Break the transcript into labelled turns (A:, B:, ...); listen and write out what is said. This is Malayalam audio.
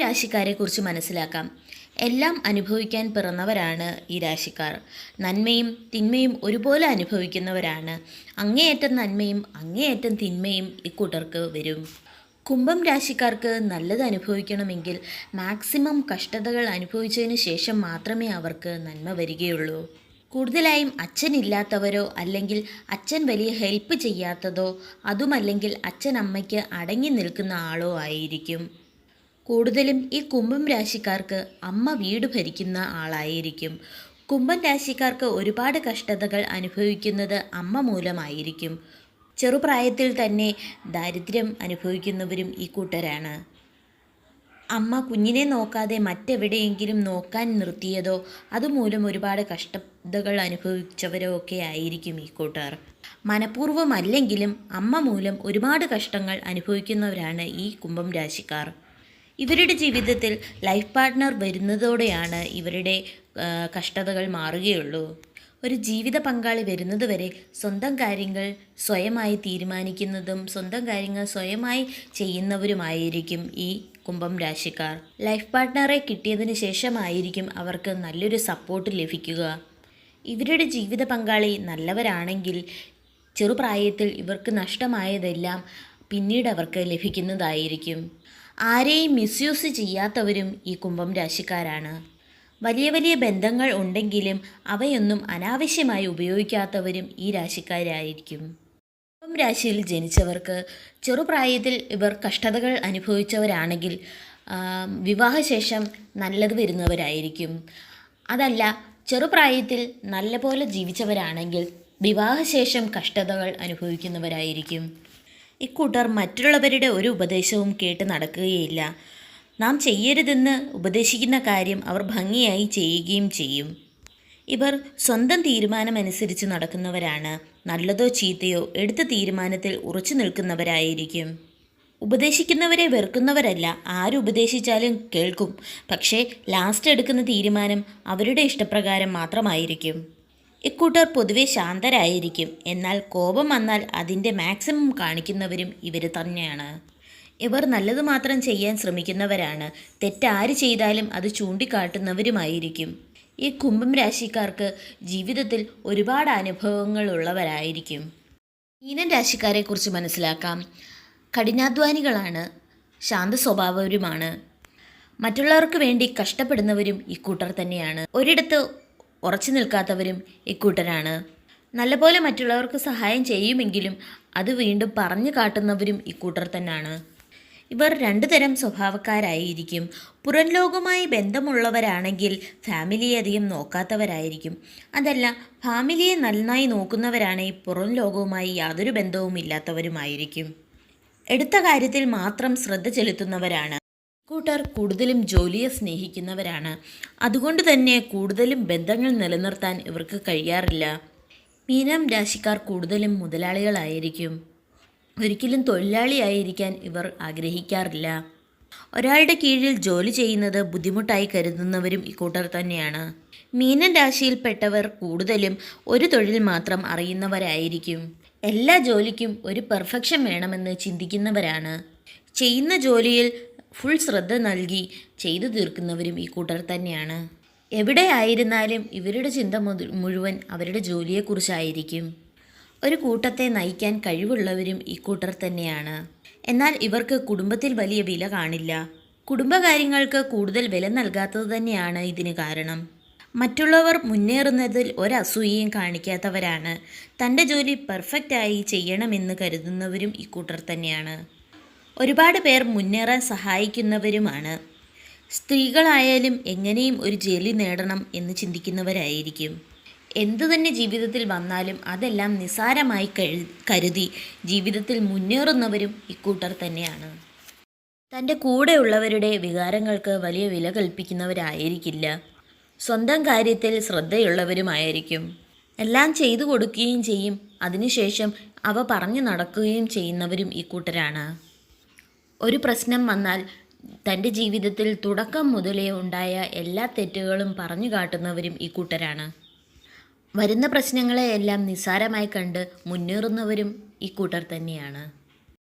A: രാശിക്കാരെക്കുറിച്ച് മനസ്സിലാക്കാം. എല്ലാം അനുഭവിക്കാൻ പിറന്നവരാണ് ഈ രാശിക്കാർ. നന്മയും തിന്മയും ഒരുപോലെ അനുഭവിക്കുന്നവരാണ്. അങ്ങേയറ്റം നന്മയും അങ്ങേയറ്റം തിന്മയും ഇക്കൂട്ടർക്ക് വരും. കുംഭം രാശിക്കാർക്ക് നല്ലത് അനുഭവിക്കണമെങ്കിൽ മാക്സിമം കഷ്ടതകൾ അനുഭവിച്ചതിന് ശേഷം മാത്രമേ അവർക്ക് നന്മ വരികയുള്ളൂ. കൂടുതലായും അച്ഛനില്ലാത്തവരോ അല്ലെങ്കിൽ അച്ഛൻ വലിയ ഹെൽപ്പ് ചെയ്യാത്തതോ അതുമല്ലെങ്കിൽ അച്ഛൻ അമ്മയ്ക്ക് അടങ്ങി നിൽക്കുന്ന ആളോ ആയിരിക്കും. കൂടുതലും ഈ കുംഭം രാശിക്കാർക്ക് അമ്മ വീട് ഭരിക്കുന്ന ആളായിരിക്കും. കുംഭം രാശിക്കാർക്ക് ഒരുപാട് കഷ്ടതകൾ അനുഭവിക്കുന്നത് അമ്മ മൂലമായിരിക്കും. ചെറുപ്രായത്തിൽ തന്നെ ദാരിദ്ര്യം അനുഭവിക്കുന്നവരും ഈ കൂട്ടരാണ്. അമ്മ കുഞ്ഞിനെ നോക്കാതെ മറ്റെവിടെയെങ്കിലും നോക്കാൻ നിർത്തിയതോ അതുമൂലം ഒരുപാട് കഷ്ടതകൾ അനുഭവിച്ചവരോ ഒക്കെ ആയിരിക്കും ഈ കൂട്ടർ. മനഃപൂർവമല്ലെങ്കിലും അമ്മ മൂലം ഒരുപാട് കഷ്ടങ്ങൾ അനുഭവിക്കുന്നവരാണ് ഈ കുംഭം രാശിക്കാർ. ഇവരുടെ ജീവിതത്തിൽ ലൈഫ് പാർട്ട്ണർ വരുന്നതോടെയാണ് ഇവരുടെ കഷ്ടതകൾ മാറുകയുള്ളൂ. ഒരു ജീവിത പങ്കാളി വരുന്നതുവരെ സ്വന്തം കാര്യങ്ങൾ സ്വയമായി തീരുമാനിക്കുന്നതും സ്വന്തം കാര്യങ്ങൾ സ്വയമായി ചെയ്യുന്നവരുമായിരിക്കും ഈ കുംഭം രാശിക്കാർ. ലൈഫ് പാർട്ട്ണറെ കിട്ടിയതിന് ശേഷമായിരിക്കും അവർക്ക് നല്ലൊരു സപ്പോർട്ട് ലഭിക്കുക. ഇവരുടെ ജീവിത പങ്കാളി നല്ലവരാണെങ്കിൽ ചെറുപ്രായത്തിൽ ഇവർക്ക് നഷ്ടമായതെല്ലാം പിന്നീട് അവർക്ക് ലഭിക്കുന്നതായിരിക്കും. ആരെയും മിസ്യൂസ് ചെയ്യാത്തവരും ഈ കുംഭം രാശിക്കാരാണ്. വലിയ വലിയ ബന്ധങ്ങൾ ഉണ്ടെങ്കിലും അവയൊന്നും അനാവശ്യമായി ഉപയോഗിക്കാത്തവരും ഈ രാശിക്കാരായിരിക്കും. കുംഭം രാശിയിൽ ജനിച്ചവർക്ക് ചെറുപ്രായത്തിൽ ഇവർ കഷ്ടതകൾ അനുഭവിച്ചവരാണെങ്കിൽ വിവാഹശേഷം നല്ലത് വരുന്നവരായിരിക്കും. അതല്ല ചെറുപ്രായത്തിൽ നല്ലപോലെ ജീവിച്ചവരാണെങ്കിൽ വിവാഹശേഷം കഷ്ടതകൾ അനുഭവിക്കുന്നവരായിരിക്കും. ഇക്കൂട്ടർ മറ്റുള്ളവരുടെ ഒരു ഉപദേശവും കേട്ട് നടക്കുകയില്ല. നാം ചെയ്യരുതെന്ന് ഉപദേശിക്കുന്ന കാര്യം അവർ ഭംഗിയായി ചെയ്യുകയും ചെയ്യും. ഇവർ സ്വന്തം തീരുമാനമനുസരിച്ച് നടക്കുന്നവരാണ്. നല്ലതോ ചീത്തയോ എടുത്ത തീരുമാനത്തിൽ ഉറച്ചു നിൽക്കുന്നവരായിരിക്കും. ഉപദേശിക്കുന്നവരെ വെറുക്കുന്നവരല്ല. ആരുപദേശിച്ചാലും കേൾക്കും. പക്ഷേ ലാസ്റ്റ് എടുക്കുന്ന തീരുമാനം അവരുടെ ഇഷ്ടപ്രകാരം മാത്രമായിരിക്കും. ഇക്കൂട്ടർ പൊതുവെ ശാന്തരായിരിക്കും. എന്നാൽ കോപം വന്നാൽ അതിന്റെ മാക്സിമം കാണിക്കുന്നവരും ഇവർ തന്നെയാണ്. ഇവർ നല്ലത് മാത്രം ചെയ്യാൻ ശ്രമിക്കുന്നവരാണ്. തെറ്റാര് ചെയ്താലും അത് ചൂണ്ടിക്കാട്ടുന്നവരുമായിരിക്കും. ഈ കുംഭം രാശിക്കാർക്ക് ജീവിതത്തിൽ ഒരുപാട് അനുഭവങ്ങൾ ഉള്ളവരായിരിക്കും. മീനൻ രാശിക്കാരെക്കുറിച്ച് മനസ്സിലാക്കാം. കഠിനാധ്വാനികളാണ് ശാന്ത സ്വഭാവരുമാണ് മറ്റുള്ളവർക്ക് വേണ്ടി കഷ്ടപ്പെടുന്നവരും ഇക്കൂട്ടർ തന്നെയാണ്. ഒരിടത്ത് ഉറച്ചു നിൽക്കാത്തവരും ഇക്കൂട്ടരാണ്. നല്ലപോലെ മറ്റുള്ളവർക്ക് സഹായം ചെയ്യുമെങ്കിലും അത് വീണ്ടും പറഞ്ഞു കാട്ടുന്നവരും ഇക്കൂട്ടർ തന്നെയാണ് ഇവർ രണ്ടു തരം സ്വഭാവക്കാരായിരിക്കും. പുറം ലോകവുമായി ബന്ധമുള്ളവരാണെങ്കിൽ ഫാമിലിയെ അധികം നോക്കാത്തവരായിരിക്കും. അതല്ല ഫാമിലിയെ നന്നായി നോക്കുന്നവരാണെങ്കിൽ പുറം ലോകവുമായി യാതൊരു ബന്ധവും ഇല്ലാത്തവരുമായിരിക്കും എടുത്ത കാര്യത്തിൽ മാത്രം ശ്രദ്ധ ചെലുത്തുന്നവരാണ്. കൂട്ടർ കൂടുതലും ജോലിയെ സ്നേഹിക്കുന്നവരാണ്. അതുകൊണ്ട് തന്നെ കൂടുതലും ബന്ധങ്ങൾ നിലനിർത്താൻ ഇവർക്ക് കഴിയാറില്ല. മീനം രാശിക്കാർ കൂടുതലും മുതലാളികളായിരിക്കും. ഒരിക്കലും തൊഴിലാളിയായിരിക്കാൻ ഇവർ ആഗ്രഹിക്കാറില്ല. ഒരാളുടെ കീഴിൽ ജോലി ചെയ്യുന്നത് ബുദ്ധിമുട്ടായി കരുതുന്നവരും ഇക്കൂട്ടർ തന്നെയാണ്. മീനൻ രാശിയിൽപ്പെട്ടവർ കൂടുതലും ഒരു തൊഴിൽ മാത്രം അറിയുന്നവരായിരിക്കും. എല്ലാ ജോലിക്കും ഒരു പെർഫെക്ഷൻ വേണമെന്ന് ചിന്തിക്കുന്നവരാണ്. ചെയ്യുന്ന ജോലിയിൽ ഫുൾ ശ്രദ്ധ നൽകി ചെയ്തു തീർക്കുന്നവരും ഈ കൂട്ടർ തന്നെയാണ്. എവിടെ ആയിരുന്നാലും ഇവരുടെ ചിന്ത മുഴുവൻ അവരുടെ ജോലിയെക്കുറിച്ചായിരിക്കും. ഒരു കൂട്ടത്തെ നയിക്കാൻ കഴിവുള്ളവരും ഇക്കൂട്ടർ തന്നെയാണ്. എന്നാൽ ഇവർക്ക് കുടുംബത്തിൽ വലിയ വില കാണില്ല. കുടുംബകാര്യങ്ങൾക്ക് കൂടുതൽ വില നൽകാത്തത് തന്നെയാണ് ഇതിന് കാരണം. മറ്റുള്ളവർ മുന്നേറുന്നതിൽ ഒരസൂയയും കാണിക്കാത്തവരാണ്. തന്റെ ജോലി പെർഫെക്റ്റായി ചെയ്യണമെന്ന് കരുതുന്നവരും ഇക്കൂട്ടർ തന്നെയാണ്. ഒരുപാട് പേർ മുന്നേറാൻ സഹായിക്കുന്നവരുമാണ്. സ്ത്രീകളായാലും എങ്ങനെയും ഒരു ജോലി നേടണം എന്ന് ചിന്തിക്കുന്നവരായിരിക്കും. എന്തു തന്നെ ജീവിതത്തിൽ വന്നാലും അതെല്ലാം നിസാരമായി കരുതി ജീവിതത്തിൽ മുന്നേറുന്നവരും ഇക്കൂട്ടർ തന്നെയാണ്. തന്റെ കൂടെയുള്ളവരുടെ വികാരങ്ങൾക്ക് വലിയ വില കൽപ്പിക്കുന്നവരായിരിക്കില്ല. സ്വന്തം കാര്യത്തിൽ ശ്രദ്ധയുള്ളവരുമായിരിക്കും. എല്ലാം ചെയ്തു കൊടുക്കുകയും ചെയ്യും. അതിനുശേഷം അവ പറഞ്ഞു നടക്കുകയും ചെയ്യുന്നവരും ഇക്കൂട്ടരാണ്. ഒരു പ്രശ്നം വന്നാൽ തന്റെ ജീവിതത്തിൽ തുടക്കം മുതലേ ഉണ്ടായ എല്ലാ തെറ്റുകളും പറഞ്ഞു കാട്ടുന്നവരും ഈ കൂട്ടരാണ്. വരുന്ന പ്രശ്നങ്ങളെയെല്ലാം നിസ്സാരമായി കണ്ട് മുന്നേറുന്നവരും ഈ കൂട്ടർ തന്നെയാണ്.